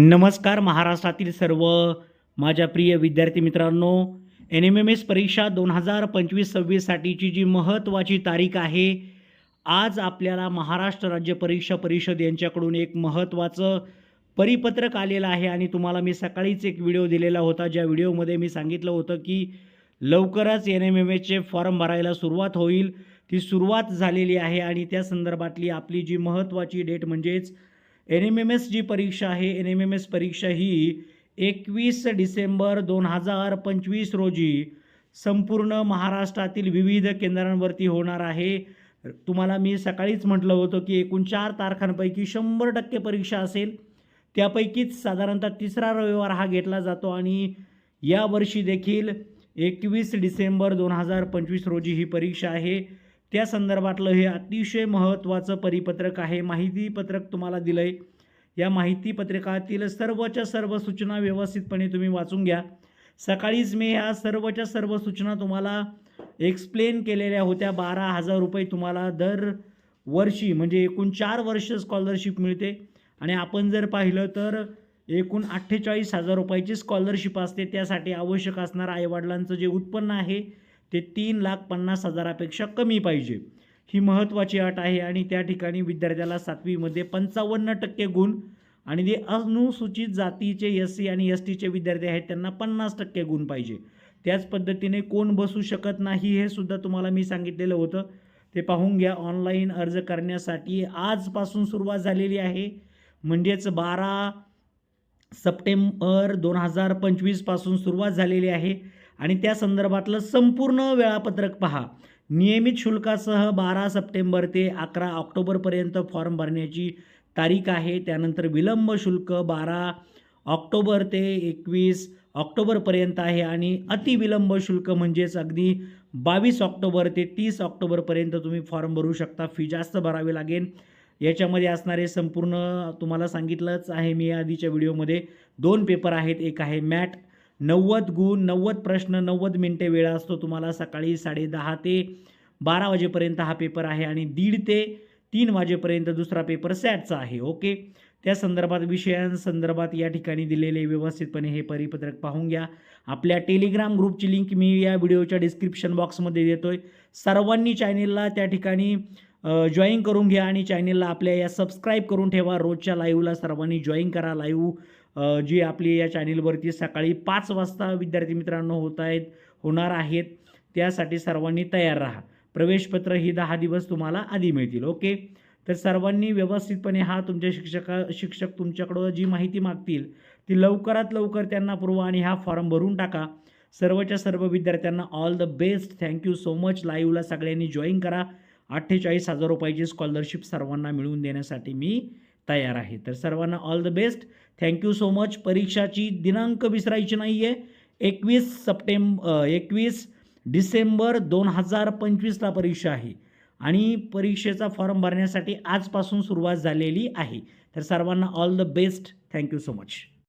नमस्कार महाराष्ट्रातील सर्व माझ्या प्रिय विद्यार्थी मित्रांनो. एन एम एम एस परीक्षा दोन हजार पंचवीस सव्वीससाठीची जी महत्त्वाची तारीख आहे आज आपल्याला महाराष्ट्र राज्य परीक्षा परिषद यांच्याकडून एक महत्त्वाचं परिपत्रक आलेलं आहे आणि तुम्हाला मी सकाळीच एक व्हिडिओ दिलेला होता. ज्या व्हिडिओमध्ये मी सांगितलं होतं की लवकरच एन एम एम एसचे फॉर्म भरायला सुरुवात होईल. ती सुरुवात झालेली आहे आणि त्या संदर्भातली आपली जी महत्त्वाची डेट म्हणजेच एन एम एम एस जी परीक्षा आहे. एन एम एम एस परीक्षा ही एकवीस डिसेंबर दोन हजार पंचवीस रोजी संपूर्ण महाराष्ट्रातील विविध केंद्रांवरती होणार आहे. तुम्हाला मी सकाळीच म्हटलं होतं की एकूण चार तारखांपैकी शंभर टक्के परीक्षा असेल. त्यापैकीच साधारणतः तिसरा रविवार हा घेतला जातो आणि यावर्षी देखील एकवीस डिसेंबर दोन हजार पंचवीस रोजी ही परीक्षा आहे. त्या संदर्भातलं हे अतिशय महत्त्वाचं परिपत्रक आहे. माहितीपत्रक तुम्हाला दिलं आहे या माहिती पत्रकातील सर्वच्या सर्व सूचना व्यवस्थितपणे तुम्ही वाचून घ्या. सकाळीच मी ह्या सर्वच्या सर्व सूचना तुम्हाला एक्सप्लेन केलेल्या होत्या. बारा हजार रुपये तुम्हाला दर वर्षी म्हणजे एकूण चार वर्ष स्कॉलरशिप मिळते. आणि आपण जर पाहिलं तर एकूण अठ्ठेचाळीस हजार रुपयाची स्कॉलरशिप असते. त्यासाठी आवश्यक असणारं आईवडिलांचं जे उत्पन्न आहे ते तीन लाख पन्नास हजारापेक्षा कमी पाहिजे. ही महत्त्वाची अट आहे आणि त्या ठिकाणी विद्यार्थ्याला सातवीमध्ये पंचावन्न टक्के गुण आणि जे अनुसूचित जातीचे एस सी आणि एस टीचे विद्यार्थी आहेत त्यांना पन्नास टक्के गुण पाहिजे. त्याच पद्धतीने कोण बसू शकत नाही हे सुद्धा तुम्हाला मी सांगितलेलं होतं. ते पाहून घ्या. ऑनलाईन अर्ज करण्यासाठी आजपासून सुरुवात झालेली आहे. म्हणजेच बारा सप्टेंबर दोन हजार पंचवीसपासून सुरुवात झालेली आहे. आणि त्या संदर्भातलं संपूर्ण वेळापत्रक पहा. नियमित शुल्कासह बारा सप्टेंबर ते अकरा ऑक्टोबरपर्यंत फॉर्म भरण्याची तारीख आहे. त्यानंतर विलंब शुल्क बारा ऑक्टोबर ते एकवीस ऑक्टोबरपर्यंत आहे आणि अतिविलंब शुल्क म्हणजेच अगदी बावीस ऑक्टोबर ते तीस ऑक्टोबरपर्यंत तुम्ही फॉर्म भरू शकता. फी जास्त भरावी लागेल. याच्यामध्ये असणारे संपूर्ण तुम्हाला सांगितलंच आहे मी आधीच्या व्हिडिओमध्ये. दोन पेपर आहेत. एक आहे मॅट नव्वद गुण नव्वद प्रश्न नव्वद मिनटे वेळ असतो तुम्हाला. सकाळी साडेदहा ते बारा वाजेपर्यंत हा पेपर आहे आणि दीड ते तीन वाजेपर्यंत दुसरा पेपर सॅटचा आहे ओके? त्या संदर्भात विषयांसंदर्भात या ठिकाणी दिलेले व्यवस्थितपणे हे परिपत्रक पाहून घ्या. आपल्या टेलिग्राम ग्रुपची लिंक मी या व्हिडिओच्या डिस्क्रिप्शन बॉक्समध्ये देतोय. सर्वांनी चॅनेलला त्या ठिकाणी जॉईन करून घ्या आणि चॅनेलला आपल्या या सबस्क्राईब करून ठेवा. रोजच्या लाईव्हला सर्वांनी जॉईन करा लाईव्ह जी आपली या चॅनेलवरती सकाळी पाच वाजता विद्यार्थी मित्रांनो होत आहेत होणार आहेत त्यासाठी सर्वांनी तयार राहा. प्रवेशपत्र ही दहा दिवस तुम्हाला आधी मिळतील ओके तर सर्वांनी व्यवस्थितपणे हा तुमच्या शिक्षका शिक्षक तुमच्याकडं जी माहिती मागतील ती लवकरात लवकर त्यांना पुरवा आणि हा फॉर्म भरून टाका. सर्वच्या सर्व विद्यार्थ्यांना all the best thank you so much लाईव्हला सगळ्यांनी जॉईन करा. अठ्ठेचाळीस हजार रुपयाची स्कॉलरशिप सर्वांना मिळवून देण्यासाठी मी तयार आहे. तर सर्वांना all the best thank you so much परीक्षाची दिनांक विसरायची नाही आहे एकवीस सप्टेंब एकवीस डिसेंबर दोन हजार पंचवीसला परीक्षा आहे. आणि परीक्षेचा फॉर्म भरण्यासाठी आजपासून सुरुवात झालेली आहे. तर सर्वांना all the best thank you so much